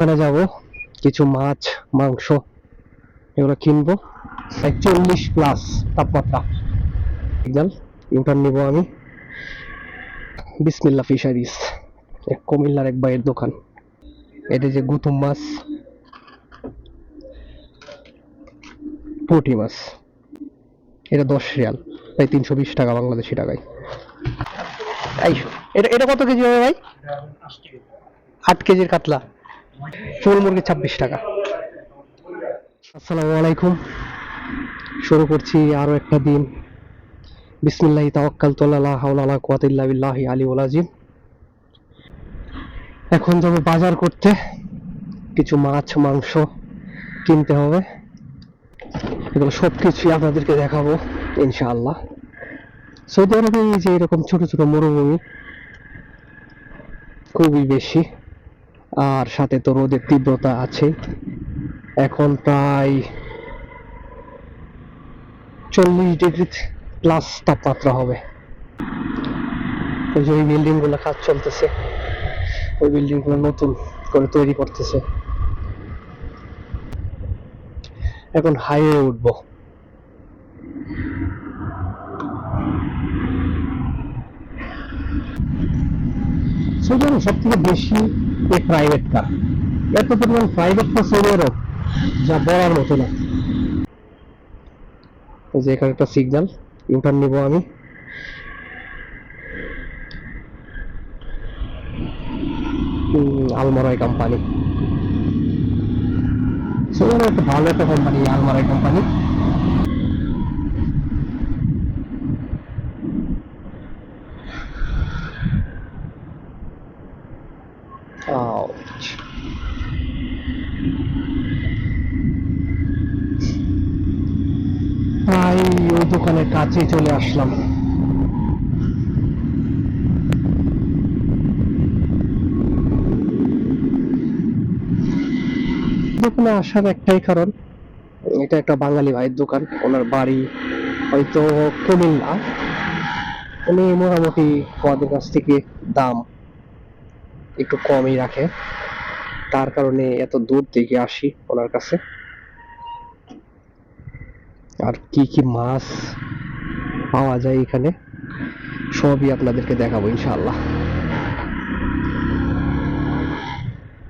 ওখানে যাব, কিছু মাছ, মাংস, এগুলো কিনবো। চল্লিশ প্লাস তাপমাত্রা। সিগন্যাল ইউটার্ন নিব আমি। বিসমিল্লা ফিশারিজ কুমিল্লার এক ভাইয়ের দোকান। এটা যে গুতুম মাছ, পুঁটি মাছ। এটা দশ রিয়াল প্রায় তিনশো বিশ টাকা বাংলাদেশি টাকায়। এটা এটা কত কেজি হবে ভাই? আট কেজির কাতলা। চুল মুরগি ছাব্বিশ টাকা। আসসালামু আলাইকুম। শুরু করছি আরও একটা দিন। বিসমিল্লাহি তাওয়াক্কাল তোল্লা হাওলা লা কুওয়াতা ইল্লা বিল্লাহি আলী ওলাজিম এখন যাব বাজার করতে। কিছু মাছ, মাংস কিনতে হবে। এগুলো সব কিছুই আপনাদেরকে দেখাবো, ইনশাআল্লাহ। সৌদি আরবে এই যে এরকম ছোট ছোট মরুভূমি, খুবই বেশি। আর সাথে তো রোদের তীব্রতা আছে। এখন প্রায় চল্লিশ ডিগ্রি প্লাস তাপমাত্রা হবে। ওই যে ওই বিল্ডিংগুলো কাজ চলতেছে। ওই বিল্ডিংগুলো নতুন করে তৈরি করতেছে। এখন হাইওয়ে উঠবো। সেজন্য সব থেকে বেশি এই প্রাইভেট কার এত পরিমাণ প্রাইভেট কার সৌদি আরব যা বলার মতো না। যে এখানে একটা সিগন্যাল ইউটার্ন নিব আমি। আলমরাই কোম্পানি সৌদি একটা ভালো একটা কোম্পানি আলমারাই কোম্পানি প্রায় ওই দোকানের কাছে চলে আসলাম। দোকানে আসার একটাই কারণ, এটা একটা বাঙালি ভাইয়ের দোকান, ওনার বাড়ি হয়তো কুমিল্লা। উনি মোটামুটি আমাদের কাছ থেকে দাম একটু কমই রাখে। তার কারণে এত দূর থেকে আসি ওনার কাছে। আর কি কি মাছ পাওয়া যায় এখানে, সবই আপনাদেরকে দেখাবো ইনশাআল্লাহ।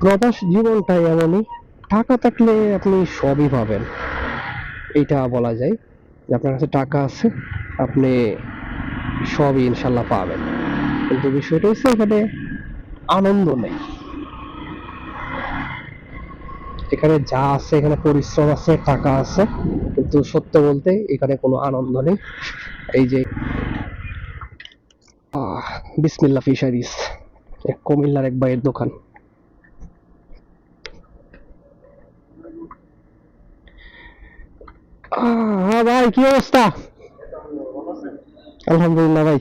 প্রবাস জীবনটাই এমনই, টাকা থাকলে আপনি সবই পাবেন। এটা বলা যায়, যে আপনার কাছে টাকা আছে, আপনি সবই ইনশাল্লাহ পাবেন। কিন্তু বিষয়টা হচ্ছে এখানে আনন্দ নেই। এখানে যা আছে, এখানে পরিশ্রম আছে, টাকা আছে, কিন্তু সত্য বলতে এখানে কোনো আনন্দ নেই। এই যে বিসমিল্লা ফিশারিজ কুমিল্লার এক ভাইয়ের দোকান। ভাই, কি অবস্থা? আলহামদুলিল্লাহ, ভাই।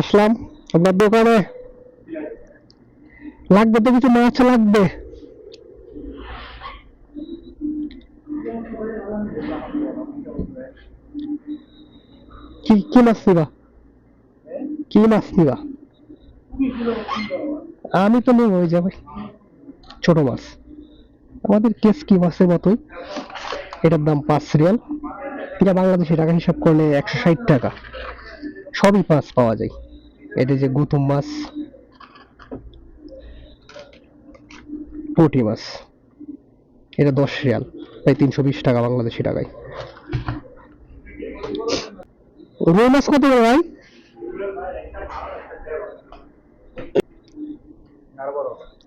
আসলাম আপনার দোকানে। লাগবে তো কিছু মাছ লাগবে। কি কি মাছ নিবা কি মাছ নিবা আমি তো নেব ওই যাবে ছোট মাছ। আমাদের কেস কি মাছের মতোই? এটার দাম পাঁচ রিয়াল। এটা বাংলাদেশি টাকা হিসাব করলে একশো ষাট টাকা। সবই মাছ পাওয়া যায়। এটা যে গুতুম মাছ, পুঁটি মাছ, এটা দশ রিয়াল। প্রায় তিনশো বিশ টাকা বাংলাদেশি টাকায়। রুই মাছ কত করে ভাই?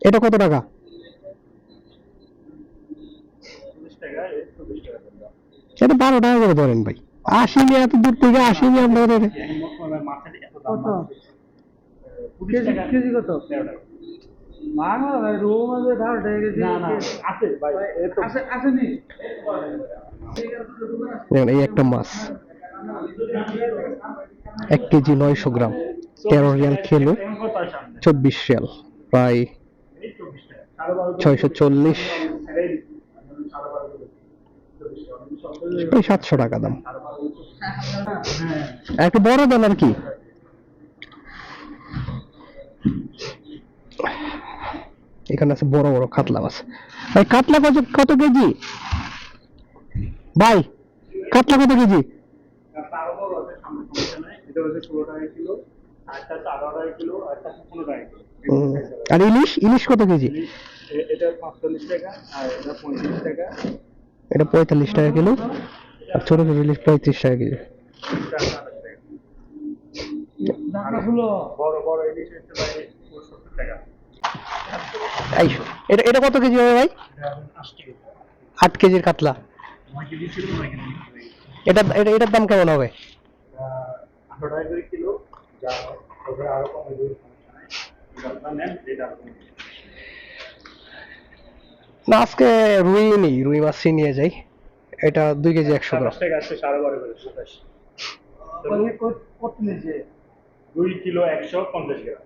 এটা কত টাকা? এটা বারো টাকা করে ধরেন ভাই। আশি নিয়ে এত দূর থেকে আমরা ধরে কেজি কত? আসেনি এই একটা মাছ। এক কেজি নয়শো গ্রাম। তেরো রিয়াল খেলো, চব্বিশ রিয়াল, প্রায় ছয়শো চল্লিশ। ওই সাতশো টাকা দাম। একটু বড় দাম আর কি? এখানে আছে বড় বড় কাতলা মাছ। কাতলা কত কত কেজি? ভাই, কাতলা কত কেজি তারও বড় আছে সামনে সমস্যা নাই এটা হচ্ছে ষোলো টাকা কিলো আঠারো টাকা কিলো পনেরো টাকা কিলো আর ইলিশ? ইলিশ কত কেজি? এটা পাঁচচল্লিশ টাকা আর এটা পঁয়ত্রিশ টাকা। এটা পঁয়তাল্লিশ টাকা কিলো আর ছোট ছোট ইলিশ পঁয়ত্রিশ টাকা কেজি। বড় বড় ইলিশ হচ্ছে ভাই সত্তর টাকা। এটা এটা কত কেজি হবে ভাই? আট কেজির কাতলা। এটা এটার দাম কেমন হবে? এটা আঠারো টাকা করে কিলো যা তবে আরও কমে দেবে সমস্যা নাই। নেন। না আজকে রুই নেই রুই মাছই নিয়ে যাই। এটা দুই কেজি একশো গ্রাম। টাকা আসছে সাড়ে বারো করে সাতাশ। দুই কিলো একশো পঞ্চাশ গ্রাম।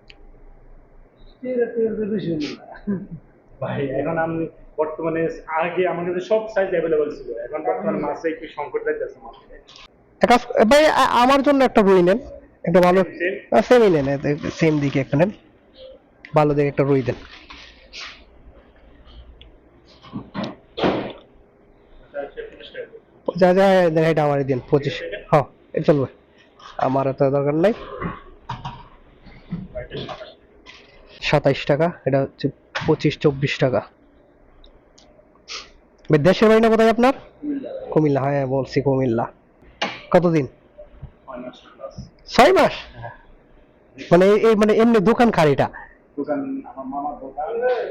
ভাই এখন আমি বর্তমানে আগে আমার কাছে সব সাইজ অ্যাভেলেবল ছিল। এখন বর্তমানে মাছে একটু সংকট যাচ্ছে মাছ ভাই আমার জন্য একটা রুই নেন। একটা ভালো? সেমই নেন সেম দিকে একটা নেন। ভালো দেখে একটা রুই দেন। যা যা এটা আমারই দিন পঁচিশ। হ্যাঁ এটা চলবে আমার এত দরকার নাই। সাতাইশ টাকা এটা হচ্ছে পঁচিশ চব্বিশ টাকা। দেশের বাড়ি না কোথায় আপনার? কুমিল্লা হ্যাঁ বলছি কুমিল্লা। কতদিন? ছয় মাস? মানে এই- মানে এমনি দোকান খারিটা দোকান আমার মামার দোকান।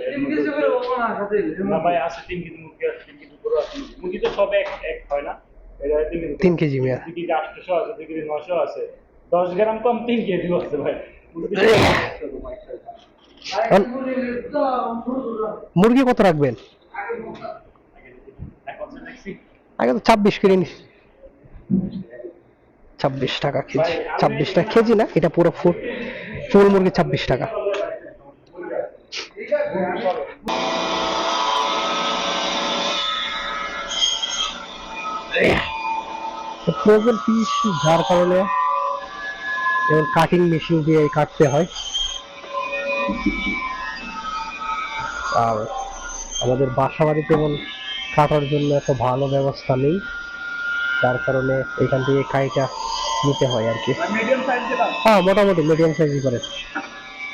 এর মধ্যে- না ভাই আছে তিন কেজি মুরগি আছে তিন কেজি গরু আছে। মুরগি তো সব এক এক হয় না। এটা তিন কেজি মেয়া। দুই কেজি আটশোশো আছে দুই কেজি নশো আছে। দশ গ্রাম কম তিন কেজি আছে ভাই। মুরগি কত রাখবেন? আগে তো ছাব্বিশ কিনে নি ছাব্বিশ টাকা কেজি। ছাব্বিশ টাকা কেজি না, এটা পুরো ফুল ফুল মুরগি ছাব্বিশ টাকা। ফ্রোজেন যার কারণে কাটিং মেশিন দিয়ে কাটতে হয়। আর আমাদের বাসা বাড়িতে যেমন কাটার জন্য এত ভালো ব্যবস্থা নেই। যার কারণে এখান থেকে কাইটা নিতে হয় আর কি। হ্যাঁ মোটামুটি মিডিয়াম সাইজই করে।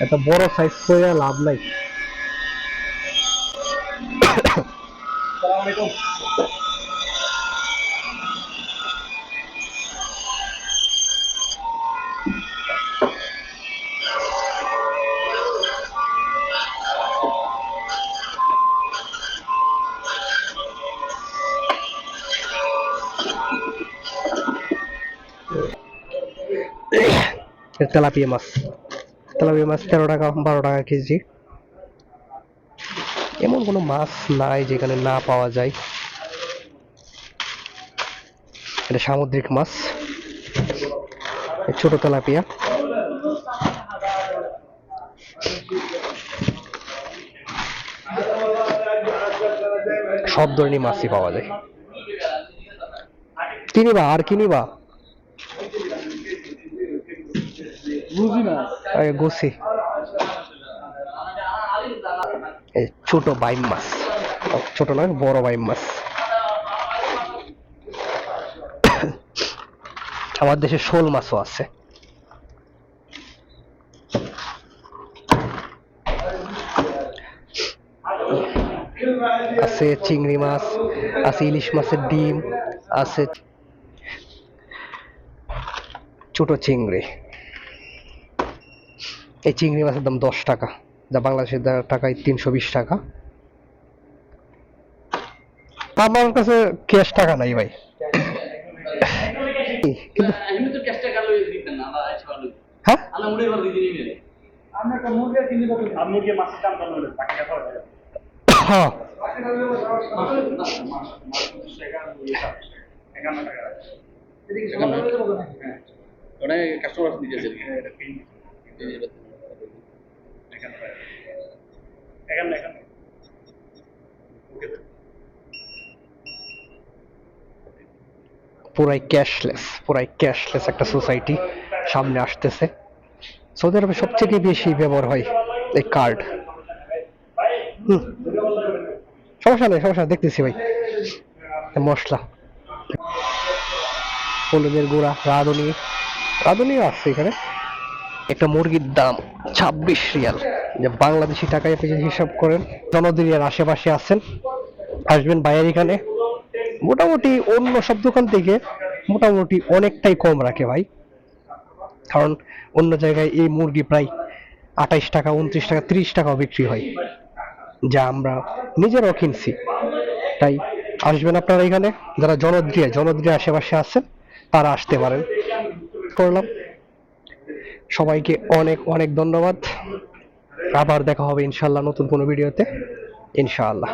এত বড় সাইজ করে লাভ নাই। তেলাপিয়া মাছ। তেলাপিয়া মাছ তেরো টাকা, বারো টাকা কেজি। এমন কোনো মাছ নাই যেখানে না পাওয়া যায়। এটা সামুদ্রিক মাছ। ছোট তেলাপিয়া। সব ধরনের মাছই পাওয়া যায়। কিনিবা, আর কিনিবা? এই ছোট বাইম মাছ। ছোট নয়, বড় বাইম মাছ। আমার দেশে শোল মাছও আছে। আছে চিংড়ি মাছ, আছে ইলিশ মাছের ডিম, আছে ছোট চিংড়ি। এই চিংড়ি মাছের দাম দশ টাকা যা বাংলাদেশের টাকায় তিনশো বিশ টাকা। আমার কাছে ক্যাশ টাকা নাই ভাই। হ্যাঁ? কাস্টমার পুরাই ক্যাশলেস পুরাই ক্যাশলেস একটা সোসাইটি সামনে আসতেছে। সৌদি আরবে সবথেকে বেশি ব্যবহার হয় এই কার্ড সমস্যা নেই, সমস্যা দেখতেছি ভাই। মশলা। হলুদের গুঁড়া, রাঁধুনি। রাঁধুনিও আছে এখানে। একটা মুরগির দাম ছাব্বিশ রিয়াল। যে বাংলাদেশি টাকায় আপনি যদি হিসাব করেন জনদিনের আশেপাশে আছেন, আসবেন বাইরের এখানে। মোটামুটি অন্য সব দোকান থেকে মোটামুটি অনেকটাই কম রাখে ভাই। কারণ অন্য জায়গায় এই মুরগি প্রায় আঠাইশ টাকা, উনত্রিশ টাকা, ত্রিশ টাকাও বিক্রি হয়, যা আমরা নিজেরাও কিনছি। তাই আসবেন আপনারা এখানে, যারা জনদ্রিয়া জনপ্রিয় আশেপাশে আছেন, তারা আসতে পারেন। করলাম। সবাইকে অনেক অনেক ধন্যবাদ। আবার দেখা হবে ইনশাল্লাহ নতুন কোনো ভিডিওতে। ইনশাআল্লাহ।